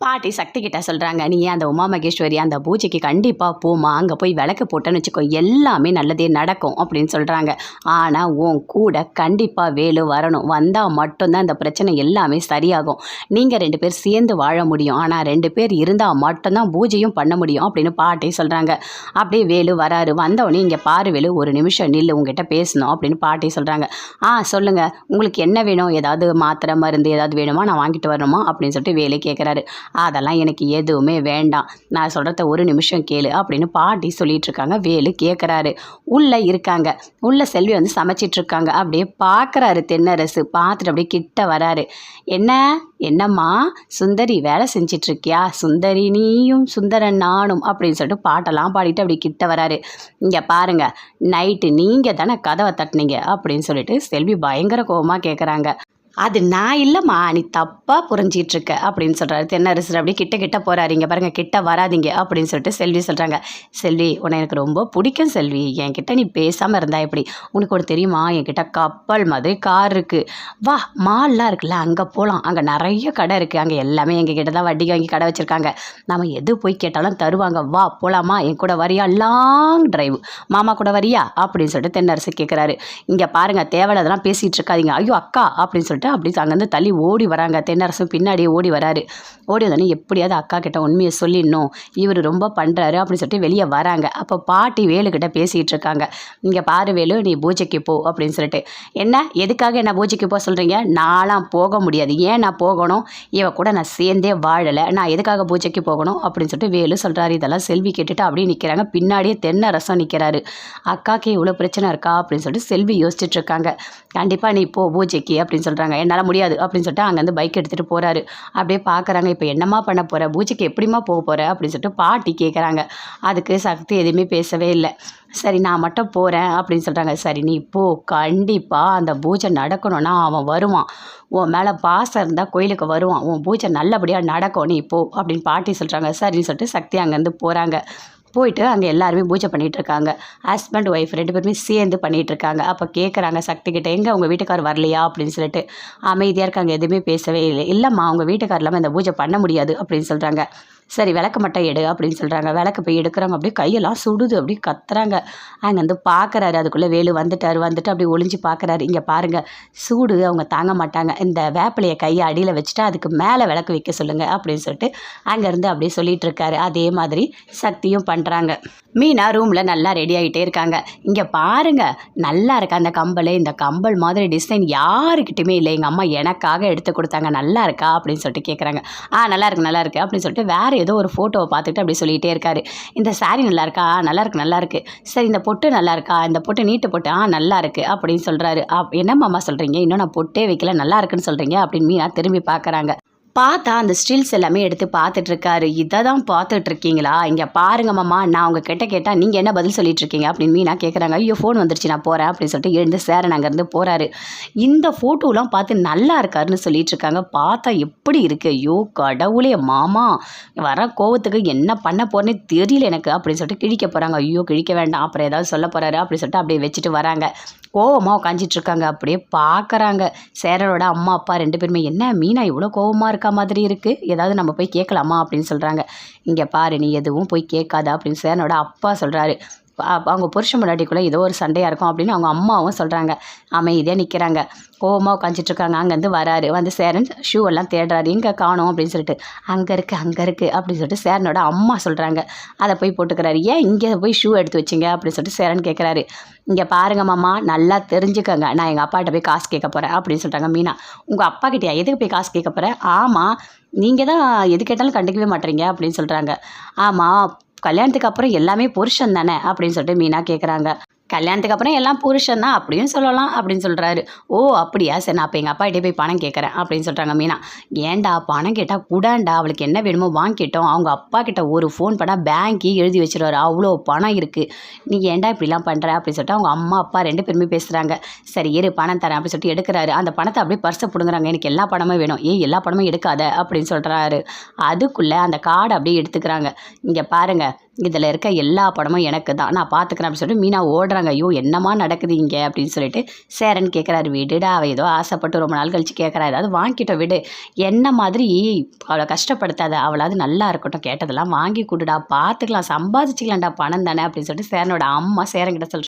பாட்டி சக்தி கிட்ட சொல்கிறாங்க நீ அந்த உமா மகேஸ்வரி அந்த பூஜைக்கு கண்டிப்பாக போமா அங்கே போய் விளக்கு போட்டேன்னு வச்சுக்கோ எல்லாமே நல்லதே நடக்கும் அப்படின்னு சொல்கிறாங்க ஆனால் உன் கூட கண்டிப்பாக வேலு வரணும். வந்தால் மட்டும்தான் இந்த பிரச்சனை எல்லாமே சரியாகும். நீங்கள் ரெண்டு பேர் சேர்ந்து வாழ முடியும். ஆனால் ரெண்டு பேர் இருந்தால் மட்டும்தான் பூஜையும் பண்ண முடியும் அப்படின்னு பாட்டி சொல்கிறாங்க அப்படியே வேலு வராரு. வந்தவொடனே இங்கே பாரு வேலு ஒரு நிமிஷம் நில்லு உங்ககிட்ட பேசணும் அப்படின்னு பாட்டி சொல்கிறாங்க ஆ சொல்லுங்கள் உங்களுக்கு என்ன வேணும்? ஏதாவது மாத்திரை மருந்து ஏதாவது வேணுமா? நான் வாங்கிட்டு வரணுமா? அப்படின்னு சொல்லிட்டு வேலு கேட்குறாரு அதெல்லாம் எனக்கு எதுவுமே வேண்டாம். நான் சொல்கிறத ஒரு நிமிஷம் கேளு அப்படின்னு பாட்டி சொல்லிட்டு இருக்காங்க வேலு கேட்குறாரு உள்ளே இருக்காங்க. உள்ள செல்வி வந்து சமைச்சிட்டு இருக்காங்க அப்படியே பார்க்குறாரு தென்னரசு. பார்த்துட்டு அப்படியே கிட்ட வராரு. என்ன? என்னம்மா? சுந்தரி வேலை செஞ்சிட்டு இருக்கியா சுந்தரி நீயும் சுந்தரன் நானும் அப்படின்னு சொல்லிட்டு பாட்டெல்லாம் பாடிட்டு அப்படி கிட்ட வராரு. இங்கே பாருங்க. நைட்டு நீங்கள் தானே கதவை தட்டினீங்க அப்படின்னு சொல்லிட்டு செல்வி பயங்கர கோவமாக கேட்குறாங்க அது நான் இல்லைம்மா நீ தப்பாக புரிஞ்சிகிட்ருக்க இருக்க அப்படின்னு சொல்கிறாரு தென்னரசர் அப்படியே கிட்ட கிட்ட போகிறாரு இங்கே கிட்ட வராதீங்க அப்படின்னு சொல்லிட்டு செல்வி சொல்கிறாங்க செல்வி உன்னை எனக்கு ரொம்ப பிடிக்கும் செல்வி. என்கிட்ட நீ பேசாமல் இருந்தா எப்படி? உனக்கு ஒரு தெரியுமா? என்கிட்ட கப்பல் மாதிரி கார் இருக்குது வா மால்லாம் இருக்குல்ல அங்கே போகலாம் அங்கே நிறைய கடை இருக்குது அங்கே எல்லாமே எங்கள் கிட்ட தான் வட்டி வாங்கி கடை வச்சுருக்காங்க. நம்ம எது போய் கேட்டாலும் தருவாங்க. வா போகலாமா என் கூட வரியா? லாங் டிரைவ் மாமா கூட வரியா? அப்படின்னு சொல்லிட்டு தென்னரசு கேட்குறாரு இங்கே பாருங்கள் தேவையில்லாதெல்லாம் பேசிகிட்டு இருக்காதீங்க ஐயோ அக்கா அப்படின்னு சொல்லிட்டு அப்படி அங்கேருந்து தள்ளி ஓடி வராங்க. தென்னரசும் பின்னாடியே ஓடி வராரு. ஓடி வந்தோடனே எப்படியாவது அக்கா கிட்ட உண்மையை சொல்லிடணும். இவர் ரொம்ப பண்ணுறாரு அப்படின்னு சொல்லிட்டு வெளியே வராங்க. அப்போ பாட்டி வேலுக்கிட்ட பேசிகிட்டு இருக்காங்க. இங்கே பாரு வேலு நீ பூஜைக்கு போ அப்படின்னு சொல்லிட்டு. என்ன? எதுக்காக என்ன பூஜைக்கு போக சொல்கிறீங்க நான்லாம் போக முடியாது. ஏன் நான் போகணும்? இவ கூட நான் சேர்ந்தே வாழலை. நான் எதுக்காக பூஜைக்கு போகணும்? அப்படின்னு சொல்லிட்டு வேலு சொல்கிறாரு இதெல்லாம் செல்வி கேட்டுட்டு அப்படியே நிற்கிறாங்க பின்னாடியே தென்னரசம் நிற்கிறாரு அக்காக்கு இவ்வளோ பிரச்சனை இருக்கா? அப்படின்னு சொல்லிட்டு செல்வி யோசிச்சுட்டு இருக்காங்க. கண்டிப்பாக நீ போ பூஜைக்கு அப்படின்னு சொல்கிறாங்க என்னால் முடியாது அப்படின்னு சொல்லிட்டு அங்கேருந்து பைக் எடுத்துகிட்டு போகிறாரு அப்படியே பார்க்குறாங்க இப்போ என்னம்மா பண்ண போகிற பூஜைக்கு எப்படிம்மா போக போகிற அப்படின்னு சொல்லிட்டு பாட்டி கேட்குறாங்க அதுக்கு சக்தி எதுவுமே பேசவே இல்லை. சரி நான் மட்டும் போகிறேன் அப்படின்னு சொல்கிறாங்க சரி நீ போ. கண்டிப்பாக அந்த பூஜை நடக்கணும்னா அவன் வருவான். உன் மேலே பாசம் இருந்தால் கோயிலுக்கு வருவான். உன் பூஜை நல்லபடியாக நடக்கும். நீ போ அப்படின்னு பாட்டி சொல்கிறாங்க சரின்னு சொல்லிட்டு சக்தி அங்கேருந்து போகிறாங்க போயிட்டு அங்கே எல்லாருமே பூஜை பண்ணிகிட்டு இருக்காங்க ஹஸ்பண்ட் ஒய்ஃப் ரெண்டு பேருமே சேர்ந்து பண்ணிகிட்டு இருக்காங்க அப்போ கேட்குறாங்க சக்தி கிட்ட எங்கே அவங்க வீட்டுக்கார் வரலையா? அப்படின்னு சொல்லிட்டு. அமைதியாக இருக்காங்க எதுவுமே பேசவே இல்லை. இல்லைம்மா அவங்க வீட்டுக்கார் இல்லாமல் இந்த பூஜை பண்ண முடியாது அப்படின்னு சொல்கிறாங்க சரி விளக்கு மட்டும் எடு அப்படின்னு சொல்கிறாங்க விளக்கு போய் எடுக்கிறாங்க அப்படியே கையெல்லாம் சுடுது அப்படியே கத்துறாங்க. அங்கே வந்து பார்க்குறாரு அதுக்குள்ளே வேலு வந்துட்டார் வந்துட்டு அப்படியே ஒளிஞ்சு பார்க்குறாரு இங்கே பாருங்கள் சூடு அவங்க தாங்க மாட்டாங்க. இந்த வேப்பிலையை கையை அடியில் வச்சுட்டு அதுக்கு மேலே விளக்கு வைக்க சொல்லுங்கள் அப்படின்னு சொல்லிட்டு அங்கேருந்து அப்படியே சொல்லிகிட்டு இருக்காரு அதே மாதிரி சக்தியும் பண்ணுறாங்க மீனா ரூமில் நல்லா ரெடி ஆகிட்டே இருக்காங்க. இங்கே பாருங்க நல்லா இருக்கா அந்த கம்பல் இந்த கம்பல் மாதிரி டிசைன் யாருக்கிட்டுமே இல்லை. எங்கள் அம்மா எனக்காக எடுத்து கொடுத்தாங்க. நல்லா இருக்கா? அப்படின்னு சொல்லிட்டு கேட்குறாங்க ஆ நல்லா இருக்கு நல்லா இருக்கு அப்படின்னு சொல்லிட்டு வேறு ஏதோ ஒரு ஃபோட்டோவை பார்த்துட்டு அப்படி சொல்லிகிட்டே இருக்காரு. இந்த சாரீ நல்லா இருக்கா? நல்லா இருக்கு நல்லா இருக்கு. சரி இந்த பொட்டு நல்லா இருக்கா? இந்த பொட்டு நீட்டு பொட்டு ஆ நல்லா இருக்கு அப்படின்னு சொல்கிறாரு அப் என்ன மாமா சொல்கிறீங்க இன்னும் நான் பொட்டே வைக்கல. நல்லா இருக்குன்னு சொல்கிறீங்க அப்படின்னு மீனா திரும்பி பார்க்குறாங்க பார்த்தா அந்த ஸ்டில்ஸ் எல்லாமே எடுத்து பார்த்துட்ருக்காரு. இதை தான் பார்த்துட்ருக்கீங்களா? இங்கே பாருங்க மாமா நான் உங்கள் கிட்ட கேட்டால் நீங்கள் என்ன பதில் சொல்லிட்டுருக்கீங்க அப்படின்னு மீனா கேட்குறாங்க ஐயோ ஃபோன் வந்துருச்சு நான் போகிறேன் அப்படின்னு சொல்லிட்டு எழுந்து சேரன் அங்கேருந்து போகிறாரு இந்த ஃபோட்டோலாம் பார்த்து நல்லா இருக்காருன்னு சொல்லிட்டுருக்காங்க பார்த்தா எப்படி இருக்கு? ஐயோ கடவுளே மாமா வர கோவத்துக்கு என்ன பண்ண போறேனே தெரியல எனக்கு அப்படின்னு சொல்லிட்டு கிழிக்க போகிறாங்க ஐயோ கிழிக்க வேண்டாம் அப்புறம் ஏதாவது சொல்ல போகிறாரு அப்படின்னு சொல்லிட்டு அப்படியே வச்சுட்டு வராங்க. கோவமாக உட்காந்துட்டு இருக்காங்க அப்படியே பார்க்குறாங்க சேரனோட அம்மா அப்பா ரெண்டு பேருமே என்ன மீனா இவ்வளோ கோவமாக இருக்கா மாதிரி இருக்குது ஏதாவது நம்ம போய் கேட்கலாமா அப்படின்னு சொல்கிறாங்க இங்கே பாரு நீ எதுவும் போய் கேட்காத அப்படின்னு சேரனோட அப்பா சொல்கிறாரு அவங்க புருஷன் முன்னாடிக்குள்ளே ஏதோ ஒரு சண்டையாக இருக்கும் அப்படின்னு அவங்க அம்மாவும் சொல்கிறாங்க அமைதியாக நிற்கிறாங்க கோவமாக உட்காந்துட்ருக்காங்க அங்கேருந்து வராரு. வந்து சேரன் ஷூ எல்லாம் தேடுறாரு. எங்கே காணும்? அப்படின்னு சொல்லிட்டு அங்கே இருக்குது அங்கே இருக்குது அப்படின்னு சொல்லிட்டு சேரனோட அம்மா சொல்கிறாங்க அதை போய் போட்டுக்கிறாரு. ஏன் இங்கே போய் ஷூ எடுத்து வச்சிங்க? அப்படின்னு சொல்லிட்டு சேரன் கேட்குறாரு இங்கே பாருங்க மாமா நல்லா தெரிஞ்சுக்கோங்க. நான் எங்கள் அப்பாட்ட போய் காசு கேட்க போகிறேன் அப்படின்னு சொல்கிறாங்க மீனா. உங்கள் அப்பா கிட்டயா? எதுக்கு போய் காசு கேட்க போகிறேன் ஆமாம் நீங்கள் தான் எது கேட்டாலும் கண்டுக்கவே மாட்டேறீங்க அப்படின்னு சொல்கிறாங்க ஆமாம் கல்யாணத்துக்கு அப்புறம் எல்லாமே புருஷன் தானே அப்படின்னு சொல்லிட்டு மீனா கேட்குறாங்க கல்யாணத்துக்கு அப்புறம் எல்லாம் புருஷன் தான் அப்படியும் சொல்லலாம் அப்படின்னு சொல்கிறாரு ஓ அப்படியா? சரி நான் அப்போ எங்கள் அப்பாகிட்டே போய் பணம் கேட்குறேன் அப்படின்னு சொல்கிறாங்க மீனா. ஏன்டா பணம் கேட்டால் கூடாண்டா? அவளுக்கு என்ன வேணுமோ வாங்கிட்டோம். அவங்க அப்பா கிட்ட ஒரு ஃபோன் பண்ணால் பேங்க்கு எழுதி வச்சிருவாரு. அவ்வளோ பணம் இருக்குது நீ ஏன்டா இப்படிலாம் பண்ணுற அப்படின்னு சொல்லிட்டு அவங்க அம்மா அப்பா ரெண்டு பேருமே பேசுகிறாங்க சரி இரு பணம் தரேன் அப்படின்னு சொல்லிட்டு எடுக்கிறாரு. அந்த பணத்தை அப்படியே பர்ஸை பிடுங்குறாங்க. எனக்கு எல்லா பணமும் வேணும். ஏன் எல்லா பணமும் எடுக்காத அப்படின்னு சொல்கிறாரு அதுக்குள்ளே அந்த கார்டை அப்படியே எடுத்துக்கிறாங்க. இங்கே பாருங்கள் இதில் இருக்க எல்லா படமும் எனக்கு தான். நான் பார்த்துக்கிறேன் அப்படின்னு சொல்லிட்டு மீனா ஓடுறாங்க. ஐயோ என்னம்மா நடக்குது இங்கே அப்படின்னு சொல்லிட்டு சேரன் கேட்குறாரு விடுடா. அவள் ஏதோ ஆசைப்பட்டு ரொம்ப நாள் கழிச்சு கேட்குறா. ஏதாவது வாங்கிட்டோம் விடு. என்ன மாதிரி? அவளை கஷ்டப்படுத்தாத. அவளாவது நல்லா இருக்கட்டும். கேட்டதெல்லாம் வாங்கி கொடுடா. பார்த்துக்கலாம். சம்பாதிச்சிக்கலாம்டா பணம் தானே? அப்படின்னு சொல்லிட்டு சேரனோட அம்மா சேரன் கிட்ட சொல்கிறேன்